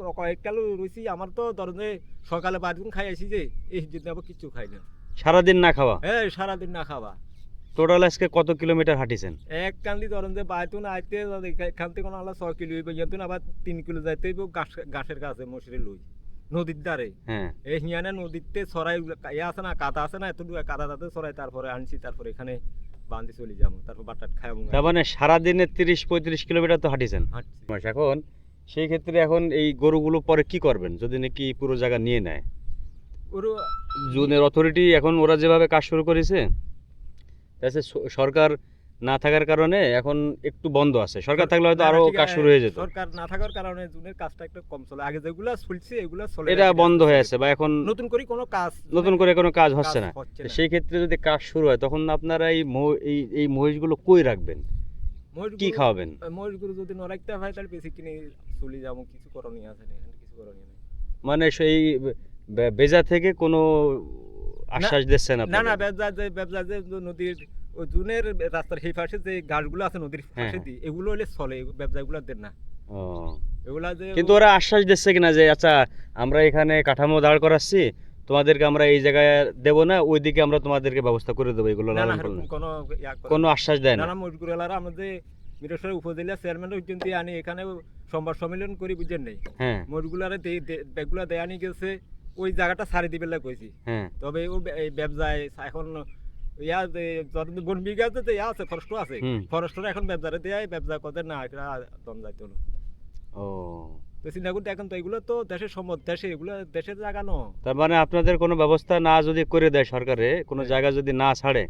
রয়েছি আমার তো ধরেন সকালে বারদিন খাই আসি যে এই জন্য আবার কিচ্ছু খাই না। সারাদিন না খাওয়া? হ্যাঁ সারাদিন না খাওয়া। টোটাল আজকে কত কিলোমিটার হাঁটিছেন? এক কান্দি ধরেন যে বাইতুন আইতে এখান থেকে আল্লাহ ছয় কিলো ইয়াতুন আবার তিন কিলো যাইতে হইব গাছের কাছে মশরি লই। নদীর দ্বারে হ্যাঁ। এই হিয়ানে নদীতে সরাই ইয়ে আছে না কাদা আছে না এতটুকু কাদা তাতে সরাই তারপরে আনছি তারপরে এখানে বান্ধি চলে যাব তারপর বাটার খাব তার মানে সারাদিনে তিরিশ পঁয়ত্রিশ কিলোমিটার তো হাঁটিছেন। হাঁটছি। এখন সেই ক্ষেত্রে এখন এই গরুগুলো পরে কি করবেন? যদি নাকি পুরো জায়গা নিয়ে নেয়? ওরও জুনের অথরিটি এখন ওরা যেভাবে কাজ শুরু করেছে স- সরকার না থাকার কারণে এখন একটু বন্ধ আছে। সরকার থাকলে হয়তো আরও কাজ শুরু হয়ে যেত। সরকার না থাকার কারণে জুনের কাজটা একটু কম চলে। আগে যেগুলা চলছে এগুলা চলে এটা বন্ধ হয়ে আছে বা এখন নতুন করে কোনো কাজ নতুন করে কোনো কাজ হচ্ছে না। সেই ক্ষেত্রে যদি কাজ শুরু হয় তখন আপনারা এই এই এই মহিষগুলো কই রাখবেন? কি খাওয়াবেন? মহিষগুলো যদি ন রাখতে হয় তাহলে বেশি কিনে চলে যাব কিছু করণীয় আছে না এখানে কিছু করণীয় নেই। মানে সেই বেজা থেকে কোনো আশ্বাস দিচ্ছেন না না ব্যবসা যে ব্যবসা যে নদীর ওই জুনের রাস্তার সেই পাশে যে গাছগুলো আছে নদীর হ্যাঁ, পাশে হ্যাঁ। দিয়ে এগুলো হলে চলে ব্যবসাগুলো দেন না। এগুলা যে কিন্তু ওরা আশ্বাস দিচ্ছে কিনা যে আচ্ছা আমরা এখানে কাঠামো দাঁড় করাচ্ছি তোমাদেরকে আমরা এই জায়গায় দেব না ওইদিকে আমরা তোমাদেরকে ব্যবস্থা করে দেবো। এগুলো। কোনো আশ্বাস দেয় না। না না মিরেশ্বর উপজেলা চেয়ারম্যান পর্যন্ত আনি এখানে সংবাদ সম্মেলন করি বুঝেন নেই? হ্যাঁ। মজগুলারে ব্যাগগুলা দেয় আনি গেছে ওই জায়গাটা সারি দিবেলা কইছি। হ্যাঁ। তবে ও ব্যবসায় এখন ইয়া যতদিন বন বিঘা আছে তো ইয়া আছে ফরেস্ট আছে। ফরেস্টর এখন ব্যবসারে দেয় ব্যবসা করতে না এটা দম যাইতে ও। তো চিন্তা করতে এখন তো এগুলো তো দেশের সম্মত দেশে এগুলো দেশের জায়গা ন তার মানে আপনাদের কোনো ব্যবস্থা না যদি করে দেয় সরকারে কোনো হ্যাঁ। জায়গা যদি না ছাড়ে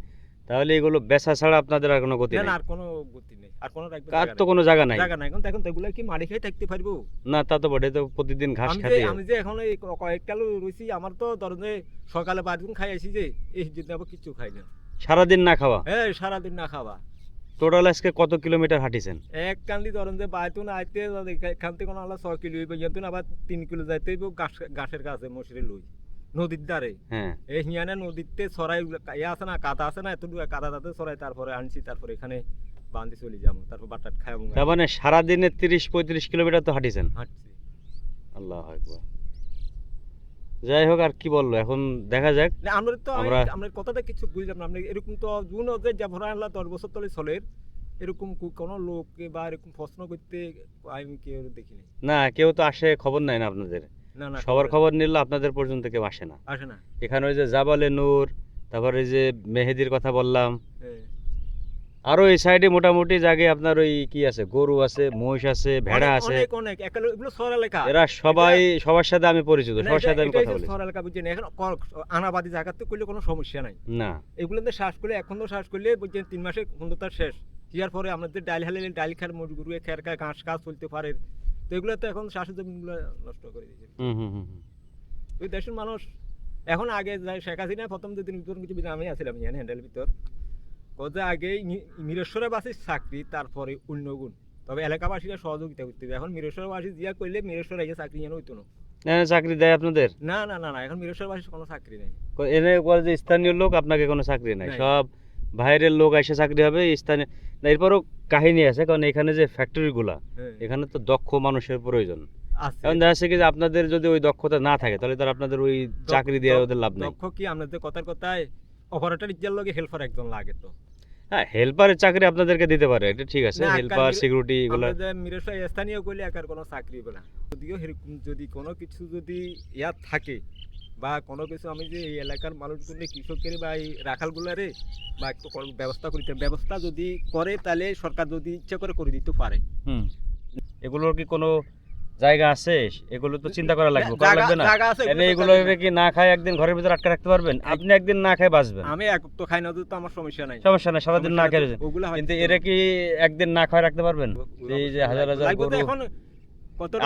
তাহলে এগুলো বেচা ছাড়া আপনাদের আর কোনো গতি না আর কোনো গতি নেই। আর কোনো রাখবে কার তো কোনো জায়গা নাই। জায়গা নাই। এখন এখন তো এগুলো কি মারি খেয়ে থাকতে পারব? না তা তো বটে তো প্রতিদিন ঘাস খাতে আমি যে এখন এই ক- কয়েক কালো রয়েছি আমার তো ধরেন সকালে বারদিন খাই আসি যে এই জন্য আবার কিচ্ছু খাই না। সারাদিন না খাওয়া? হ্যাঁ সারাদিন না খাওয়া। টোটাল আজকে কত কিলোমিটার হাঁটিছেন? এক কান্দি ধরেন যে বাইতুন আইতে এখান থেকে কোনো আল্লাহ ছয় কিলো হইবে ইয়াতুন আবার তিন কিলো যাইতে গাছ গাছের কাছে মশরি লই। নদীর দ্বারে। হ্যাঁ। এই হিয়ানে নদীতে সরাই ইয়ে আছে না কাদা আছে না এতটুকু কাদা তাতে সরাই তারপরে আনছি তারপরে এখানে বান্ধি চলে যাব তারপর বাটার খাব তার মানে সারাদিনে তিরিশ পঁয়ত্রিশ কিলোমিটার তো হাঁটিছেন? হাঁটছি। আল্লাহ একবার যাই হোক আর কি বলল এখন দেখা যাক। আমরা তো আমরা- আমরা কথাটা কিছু বুঝলাম না আমরা এরকম তো জুন যে যা ভরা আনলা দশ বছর তলে চলে এরকম কোনো লোককে বা এরকম প্রশ্ন করতে আমি কেউ দেখিনি না কেউ তো আসে খবর নাই না আপনাদের। সবার খবর নিলে আপনাদের পর্যন্ত কেউ আসে না। আসে না। এখানে ওই যে জাবালে নূর তারপর ওই যে মেহেদির কথা বললাম। হ্যাঁ। আরও এই সাইডে মোটামুটি জায়গায় আপনার ওই কি আছে গরু আছে মহিষ আছে ভেড়া আছে। অনেক অনেক। এগুলো শহর এলাকা এরা সবাই সবার সাথে আমি পরিচিত সবার সাথে আমি কথা তো বলি। শহর এলাকা বুঝছেন? এখন আনাবাদি জায়গাতে করলে কোনো সমস্যা নাই। না। এগুলো তো শ্বাস করলে এখন তো শ্বাস করলে বুঝছেন তিন মাসে সুন্দরতা শেষ। ইয়ার পরে আমাদের ডাইল হালে ডাইল খার মজগুরু খের খায় ঘাস ঘাস চলতে পারে। তো এগুলো তো এখন শ্বাসের জমিগুলো নষ্ট করে দিয়েছে। ওই দেশের মানুষ এখন আগে শেখ হাসিনা প্রথম দুদিন ভিতর কিছু আমি আছিলাম ইয়ান হ্যান্ডেল ভিতর। কোথায় আগে মিরেশ্বরে বাসির চাকরি তারপরে অন্য গুণ তবে এলাকাবাসীরা সহযোগিতা করতে হবে। এখন মিরেশ্বরবাসী জিয়া করলে মিরেশ্বরে এসে চাকরি যেন হইতো না। না, না, চাকরি দেয় আপনাদের? না না না না এখন মিরেশ্বরবাসীর কোনো চাকরি নেই। এনে যে স্থানীয় লোক আপনাকে কোনো চাকরি নাই। সব বাইরের লোক এসে চাকরি হবে স্থানীয় না এরপরও কাহিনী আছে কারণ এখানে যে ফ্যাক্টরিগুলা হ্যাঁ, এখানে তো দক্ষ মানুষের প্রয়োজন। এখন দেখা যাচ্ছে যে আপনাদের যদি ওই দক্ষতা না থাকে তাহলে তার আপনাদের ওই চাকরি দিয়ে ওদের লাভ নেই। দক্ষ কি? আমাদের কথার কথায় অপারেটর ইজ্জার লগে হেল্পার একজন লাগে তো। হ্যাঁ হেল্পারের চাকরি আপনাদেরকে দিতে পারে এটা ঠিক আছে। হেল্পার সিকিউরিটি এগুলো মিরেশ্বর স্থানীয় করলে একার কোনো চাকরি না। যদিও যদি কোনো কিছু যদি ইয়া থাকে বা কোনো কিছু আমি যে এই এলাকার মানুষগুলো কৃষকের বা এই রাখালগুলারে বা একটু ব্যবস্থা করিতে ব্যবস্থা যদি করে তাহলে সরকার যদি ইচ্ছা করে করে দিতে পারে। এগুলোর কি কোনো জায়গা আছে? এগুলো তো চিন্তা করা লাগবে করা লাগবে না। এনে এগুলো এগুলো কি না খায় একদিন ঘরের ভিতরে আটকে রাখতে পারবেন? আপনি একদিন না খায় বাঁচবেন। আমি এক তো খাই না তো আমার সমস্যা নাই। সমস্যা নাই সারাদিন না খেয়ে কিন্তু এরা কি একদিন না খায় রাখতে পারবেন? এই যে হাজার হাজার গরু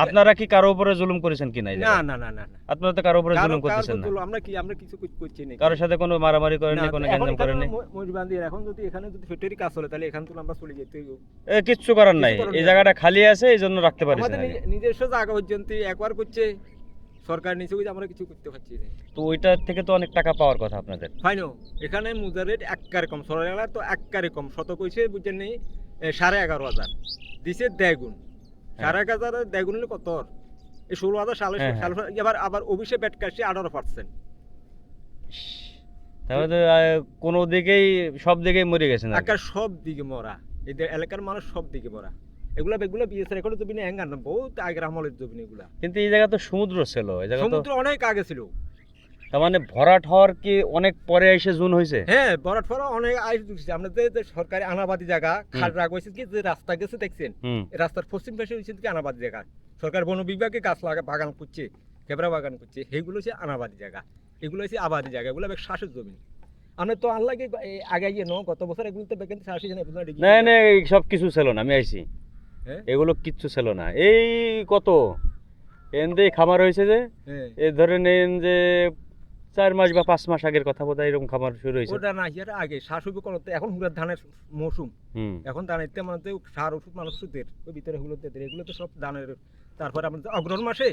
আপনারা কি কারও উপরে জুলুম করেছেন কি নাই না না না না না। আপনারা তো কারও উপরে জুলুম করতেছেন না। আমরা কি আমরা কিছু কর- করছি না। কারোর সাথে কোনো মারামারি করেননি না, কোনো গ্যাঞ্জাম এখানে করেননি? ম- ময়ূরবান্ধি, এখন যদি এখানে যদি ফ্যাক্টরি কাজ চলে তাহলে এখান থেকে আমরা চলে যেতে। এ কিচ্ছু করার নাই। এই জায়গাটা খালি আছে এই জন্য রাখতে পারছেন আমাদের নিজস্ব জায়গা পর্যন্ত একবার করছে সরকার নিচে বুঝে আমরা কিছু করতে পারছি না। তো ওইটা থেকে তো অনেক টাকা পাওয়ার কথা আপনাদের। ফাইনো এখানে মুজার রেট এককারে কম সরকার তো এককারে কম। শত কইছে বুঝছেন নেই সাড়ে এগারো হাজার। দিছে দেগুণ সাড়ে এক হাজার হলে কত এই ষোলো হাজার সালে হ্যাঁ, হ্যাঁ। সালে এবার আবার কাটছে আঠারো পার্সেন্ট তাহলে তো কোনো দিকেই সব দিকেই মরে গেছে না। সব দিকে মরা। এই এলাকার মানুষ সব দিকে মরা। এগুলা এগুলা বিএসআর এখন জমিনে হ্যাঙ্গার না। বহুত আগের আমলের এগুলা। কিন্তু এই জায়গা তো সমুদ্র ছিল। এই জায়গা সমুদ্র অনেক আগে ছিল। তার মানে ভরাট হওয়ার কি অনেক পরে এসে জুন হয়েছে? হ্যাঁ বরাট ফরা অনেক আইস ঢুকছে আমরা যে সরকারি আনাবাদি জায়গা খাল রাগ হয়েছে কি যে রাস্তা গেছে দেখছেন? রাস্তার পশ্চিম পাশে হয়েছে কি আনাবাদি জায়গা। সরকার বন বিভাগে গাছ লাগা বাগান করছে কেবরা বাগান করছে। সেইগুলো হচ্ছে আনাবাদি জায়গা। এগুলো হচ্ছে আবাদি জায়গা। এগুলো শ্বাসের জমি। আমরা তো আনলাগে আগে গিয়ে নো গত বছর এগুলো তো বেকেন্সি আসে না না না সব কিছু ছিল না আমি আইছি। হ্যাঁ? এগুলো কিচ্ছু ছিল না। এই কত? এনদে খামার হয়েছে যে হ্যাঁ। এই ধরে নেন যে চার মাস বা পাঁচ মাস আগের কথা বোধহয় এরকম খামার শুরু হয়েছে। ওটা না ইয়ার আগে। শ্বাস হইবে কোনো এখন হুড়ার ধানের মৌসুম। এখন ধানের তে মানে সার ওষুধ মানুষ ওষুধের ওই ভিতরে হলো তেদের এগুলো তো সব ধানের। তারপরে আমাদের অগ্রহণ মাসে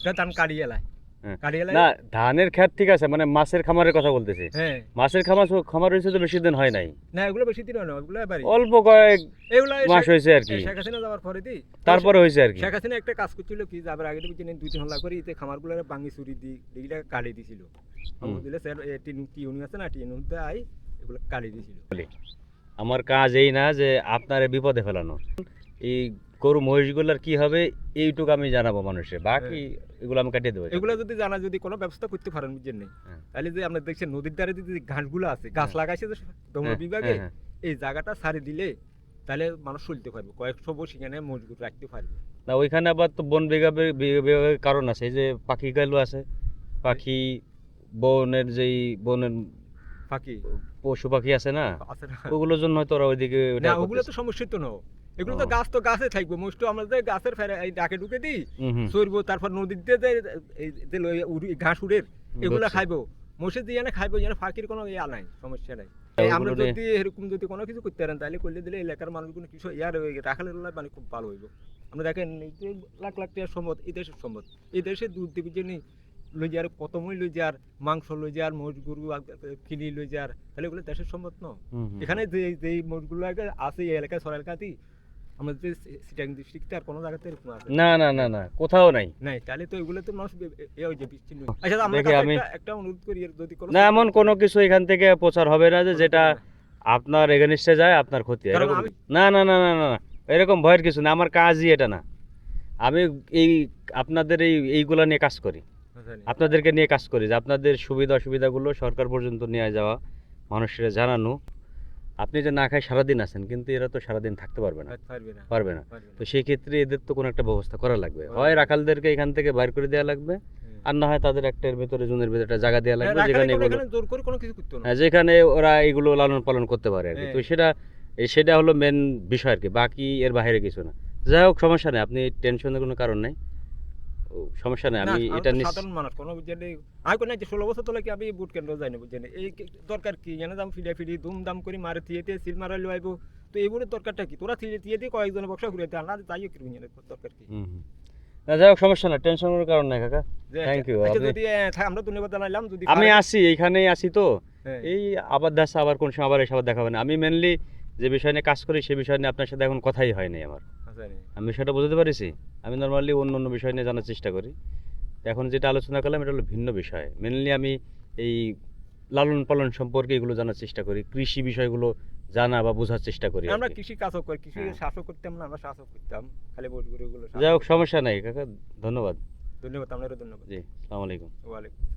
এটা ধান কাড়িয়ে এলায়। হ্যাঁ। কাড়িয়ে এলায় না ধানের ক্ষেত ঠিক আছে মানে মাছের খামারের কথা বলতেছি। হ্যাঁ। মাছের খামার খামার হয়েছে তো বেশি দিন হয় নাই। না এগুলো বেশি দিন হয় না ওগুলো এবারই অল্প কয়েক এগুলো মাস হয়েছে আর কি। শেখ হাসিনা যাওয়ার পরে দি। তারপরে হয়েছে আর কি। শেখ হাসিনা একটা কাজ করছিল কি যাবার আগে বুঝছেন দুই তিন হল্লা করে এতে খামারগুলো ভাঙি চুরি দি এগুলা কালি দিছিল। বুঝলে স্যার টিউনি আছে না টিউনিতে আই এগুলো কালি দিছিল আমার কাজ এই না যে আপনার বিপদে ফেলানো। এই গরু মহিষগুলার কি হবে এইটুকু আমি জানাব মানুষের বাকি এগুলো আমি কাটিয়ে দেবো এগুলো যদি জানা যদি কোনো ব্যবস্থা করতে পারেন বুঝছেন নেই হ্যাঁ। তাহলে যে আমরা দেখছেন নদীর ধারে যদি ঘাসগুলো আছে গাছ হ্যাঁ। লাগাইছে যে দমন হ্যাঁ, বিভাগে হ্যাঁ, এই জায়গাটা সারি দিলে তাহলে মানুষ চলতে পারবে। কয়েকশো সেখানে মজবুত রাখতে পারবে। না ওইখানে আবার তো বন বিভাগের কারণ আছে। এই যে পাখি গালু আছে পাখি বনের যেই বনের ফাঁকি পশু পাখি আছে না ওগুলোর জন্য হয়তো ওরা ওইদিকে না ওগুলো তো সমস্যা তো না এগুলো তো গাছ তো গাছে থাকবে। মোস্ট আমরা যে গাছের ফেরে এই ডাকে ঢুকে দিই হুম। তারপর নদীতে যে ঘাস উড়ের এগুলো খাইবো। মোষে দিয়ে না খাইবো যেন ফাঁকির কোনো ইয়া নাই সমস্যা নাই। আমরা যদি এরকম যদি কোনো কিছু করতে পারেন তাহলে করলে দিলে এলাকার মানুষগুলো কিছু ইয়ার রাখালে মানে খুব ভালো হইব। আমরা দেখেন এই যে লাখ লাখ টাকার সম্পদ এই দেশের সম্পদ। এই দেশে দুধ দিবি যে লই যার কত মই লই যার মাংস লই যার মোষ গরু কিনি লই যার তাহলে এগুলো দেশের সম্পদ ন। এখানে যে যে মোষগুলো আছে এই এলাকায় সর এলাকাতেই। আমাদের সিটাং ডিস্ট্রিক্টে আর কোনো জায়গাতে এরকম আছে। না না না না কোথাও নাই। নাই তাহলে তো এগুলো তো মানুষ বে- এ ওই যে বিচ্ছিন্ন আচ্ছা আমরা আমি- একটা অনুরোধ করি যদি কোনো না এমন কোনো কিছু এখান থেকে প্রচার হবে না যে যেটা আপনার এগেনিস্টে যায় আপনার ক্ষতি হয়। না না না না না এরকম ভয়ের কিছু না আমার কাজই এটা না। আমি এই আপনাদের এই এইগুলা নিয়ে কাজ করি। আপনাদেরকে নিয়ে কাজ করি যে আপনাদের সুবিধা অসুবিধাগুলো সরকার পর্যন্ত নিয়ে যাওয়া মানুষের জানানো। আপনি যে না খায় সারাদিন আছেন কিন্তু এরা তো সারাদিন থাকতে পারবে না। পারবে না। তো সেই ক্ষেত্রে এদের তো কোনো একটা ব্যবস্থা করা লাগবে। হয় রাখালদেরকে এখান থেকে বাইর করে দেওয়া লাগবে হ্যাঁ। আর না হয় তাদের একটা এর ভেতরে জুনের ভেতরে একটা জায়গা দেওয়া লাগবে যেখানে এগুলো জোর করে কোনো কিছু করতো না। হ্যাঁ, যেখানে ওরা এগুলো লালন পালন করতে পারে আর কি। হ্যাঁ। তো সেটা এই সেটা হলো মেন বিষয় আর কি। বাকি এর বাইরে কিছু না। যাই হোক সমস্যা নেই। আপনি টেনশনের কোনো কারণ নেই। সমস্যা নেই না, আমি এটা সাধারণ মানুষ কোনো বুঝছেন আমি কোনো যে ষোলো বছর তোলা কি আমি বুট কেন্দ্র যাইনি বুঝছেন? এই দরকার কি? জানে দাম ফিডা ফিডি দুম দাম করে মারে থিয়ে দিয়ে সিল মারা লইব তো এই বুটের দরকারটা কি? তোরা থিয়ে দিয়ে দিয়ে কয়েকজনের বক্সা ঘুরে দেয় না তাইও কি বুঝছেন দরকার কি। না যাই হোক সমস্যা না টেনশন করার কারণ নাই কাকা। আচ্ছা, যদি আহ, থা- আমরা ধন্যবাদ জানাইলাম যদি আমি আসি এইখানেই আসি তো। হ্যাঁ, এই আবার দেখা আবার কোন সময় আবার এসে আবার দেখা হবে না। আমি মেনলি যে বিষয় নিয়ে কাজ করি সেই বিষয় নিয়ে আপনার সাথে এখন কথাই হয়নি আমার। নে। আমি সেটা বুঝতে পারিছি। আমি নর্মালি অন্য অন্য বিষয় নিয়ে জানার চেষ্টা করি। এখন যেটা আলোচনা করলাম এটা হলো ভিন্ন বিষয়। মেনলি আমি এই লালন পালন সম্পর্কে এগুলো জানার চেষ্টা করি কৃষি বিষয়গুলো জানা বা বোঝার চেষ্টা করি আমরা কৃষি কাজও করি কৃষি হ্যাঁ। শাসক করতাম না আমরা শাসক করতাম খালি বই গুলো যাই হোক সমস্যা নাই কাকা। ধন্যবাদ। ধন্যবাদ আপনারও ধন্যবাদ। জি আসসালামু আলাইকুম। ওয়ালাইকুম